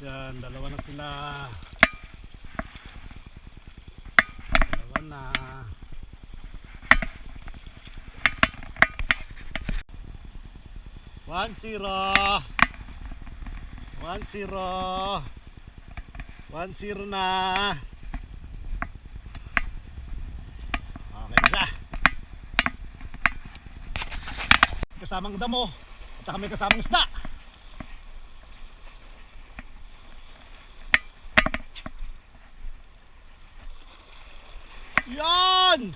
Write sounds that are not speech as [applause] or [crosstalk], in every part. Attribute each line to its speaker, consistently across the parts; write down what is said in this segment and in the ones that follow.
Speaker 1: Yan, dalawa na sila. Dalawa na. One zero. One zero. One zero na. Okay na. Kasamang damo. At saka may kasamang isda. Yan!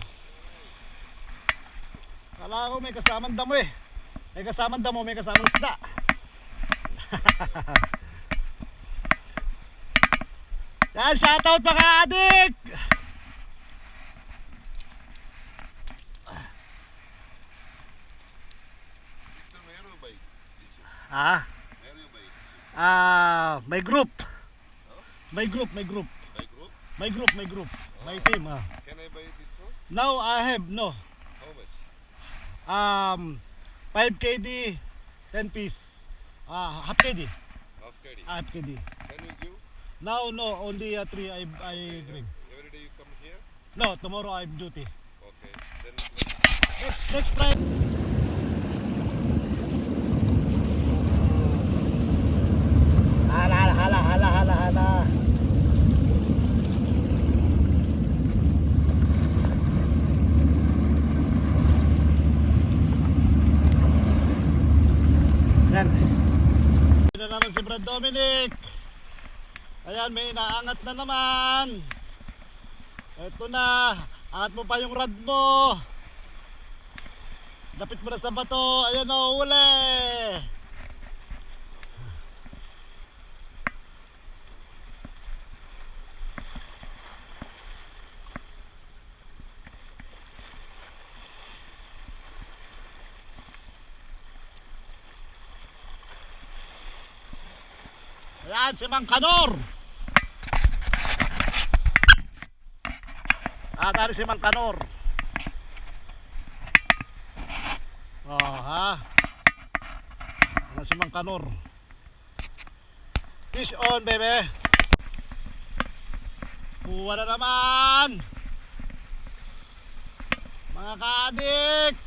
Speaker 1: Kala ko may kasamang damo eh. May kasamang damo, may kasamang isda. [laughs] Yan, shoutout mga adik! Ah, ah, may group. May group, may group. May group, may group. May team ah.
Speaker 2: Can I buy this one?
Speaker 1: Now I have no. Um 5 KD 10 piece. Ah, half KD.
Speaker 2: Half carry.
Speaker 1: Ah, half KD.
Speaker 2: Can you give?
Speaker 1: Now no, only uh, 3 I I drink.
Speaker 2: Every day you come here?
Speaker 1: No, tomorrow I'm duty.
Speaker 2: Okay. Then
Speaker 1: Next next Friday. Hala hala hala hala hala hala. Yan. Ito na naman si Brad Dominic. Ayan, may inaangat na naman. Ito na. Angat mo pa yung rad mo. Lapit mo na sa bato. Ayan o, uli. Ayan, si Mang Kanor. At ano si Mang Kanor. Oh, ha? Ano si Mang Kanor? Fish on, bebe. Kuha na naman. Mga kaadik.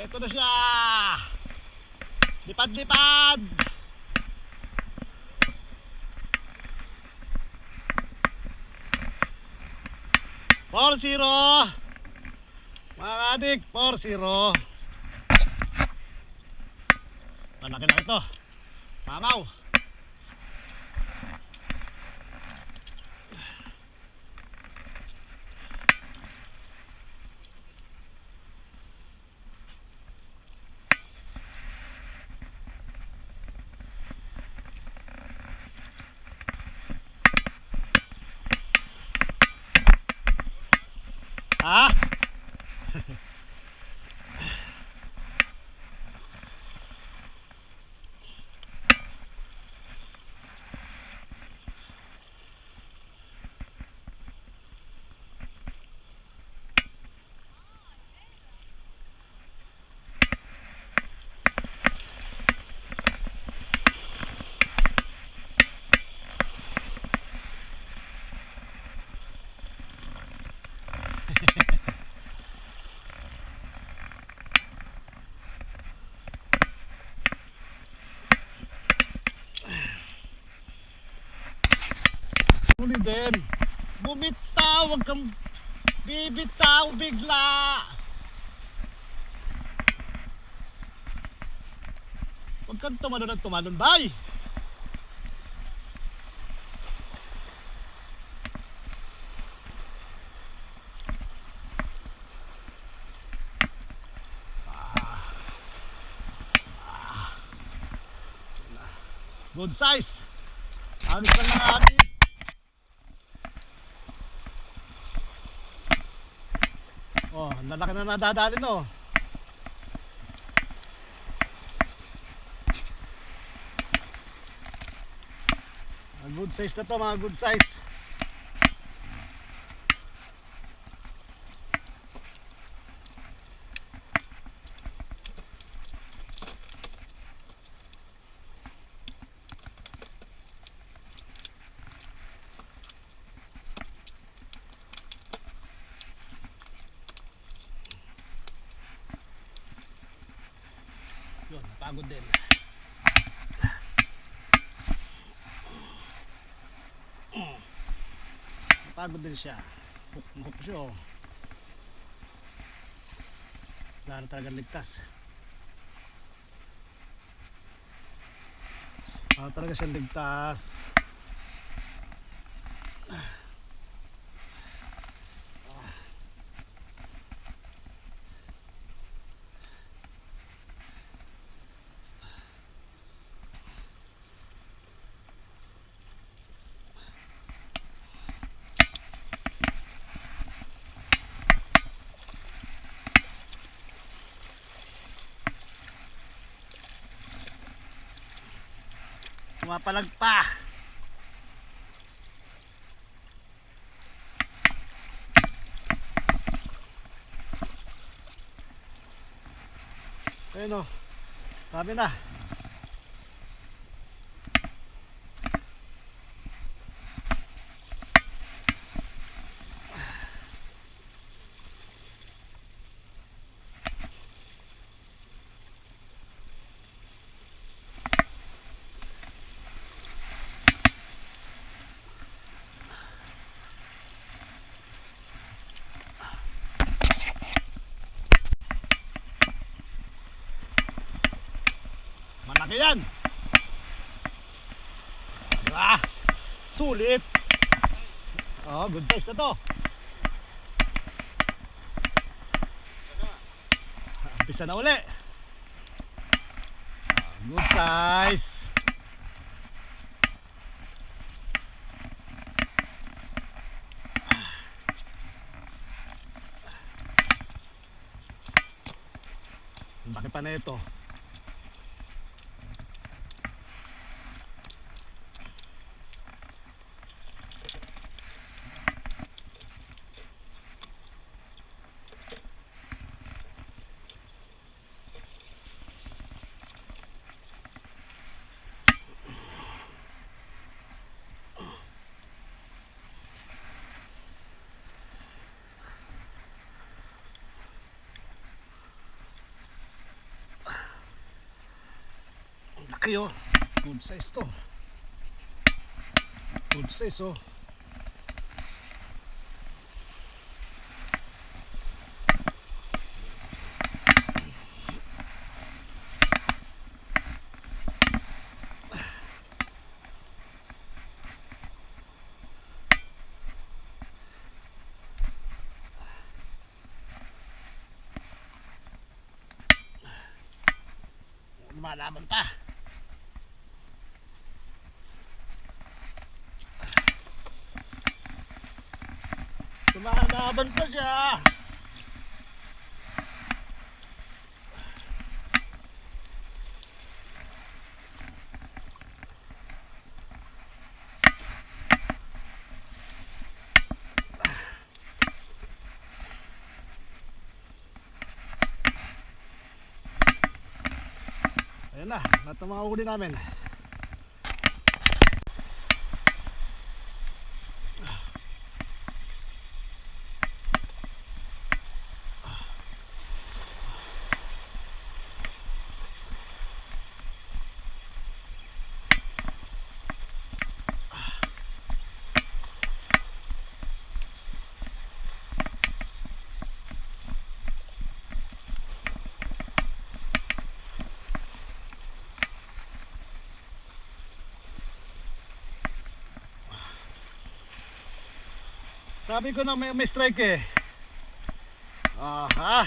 Speaker 1: Ito na siya. Lipad-lipad. Four zero. Mga adik, four zero. Malaki na ito. Mamaw. Ha? Din. Bumitaw, wag kang bibitaw bigla. Huwag kang tumalon at tumalon, bay. Good size. Amis lang ng amis. Oh, ang lalaki na nadadali. Ang good size na to, mga good size. Pagod din. Pagod din siya. Hook na hook siya oh. Wala na talagang ligtas. Wala talaga siyang ligtas. Pumapalag pa. Ayun o. Sabi na. Malaki yan. Ah, sulit. Oh, good size na to. Umpisa na uli. Good size. Laki pa na ito. Laki oh. Good size to. Good size oh. Pa. Lumalaban pa siya. Ayan na, lahat ng mga huli namin. Sabi ko na may, may strike eh. Aha.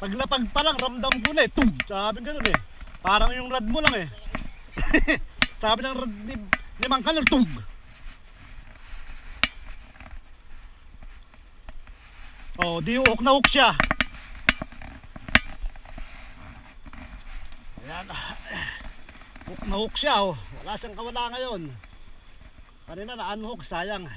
Speaker 1: Paglapag pa lang, ramdam ko na eh. Tum! Sabi ganun eh. Parang yung rad mo lang eh. [laughs] Sabi ng rad ni, ni Mang Kalor, tum! Oh, di hook na hook siya. Ayan. Hook na hook siya oh. Wala siyang kawala ngayon. Kanina na unhook, sayang.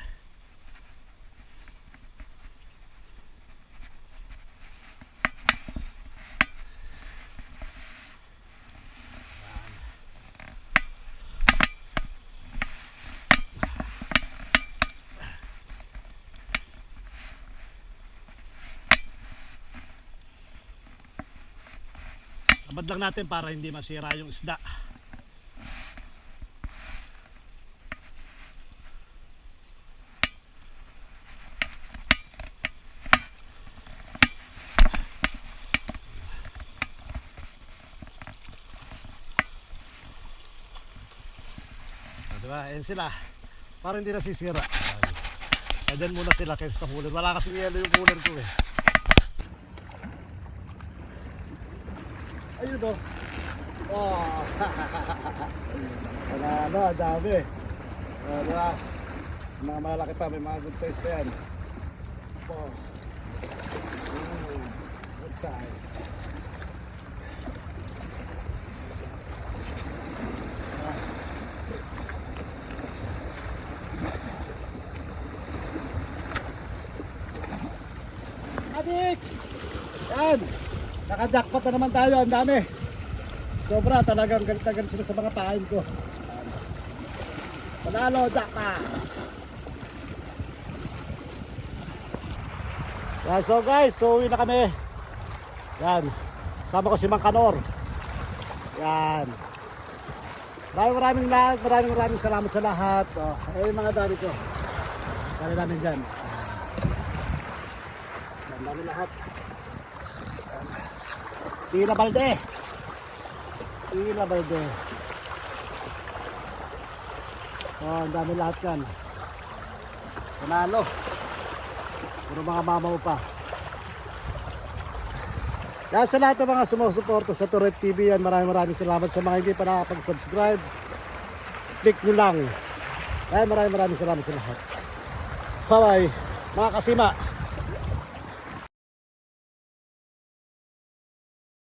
Speaker 1: Tabad lang natin para hindi masira yung isda. Diba? Ayan sila. Para hindi nasisira. Ayan. Ayan muna sila kaysa sa cooler. Wala kasing yelo yung cooler ko eh. Ayun o. Oh. [laughs] Wala na, dami. Diba? Mga malaki pa, may mga good size pa yan. Oh. Mm, good size. Adik! Yan! Nakajackpot na naman tayo, ang dami. Sobra, talagang galit na galit sila sa mga pain ko. Panalo, jackpot! Yan, so guys, so uwi na kami. Yan, sama ko si Mang Kanor. Yan. Maraming maraming lahat, maraming maraming salamat sa lahat. Oh, eh, mga dami ko. Kaya namin dyan. Dami lahat. Tila Balde. Tila Balde. So, ang dami lahat yan. Panalo. Puro mga mamaw pa. Kaya sa lahat ng mga sumusuporta sa Turret TV yan, maraming maraming salamat sa mga hindi pa nakapag-subscribe. Click nyo lang. Kaya maraming maraming salamat sa lahat. Bye-bye. Mga kasima.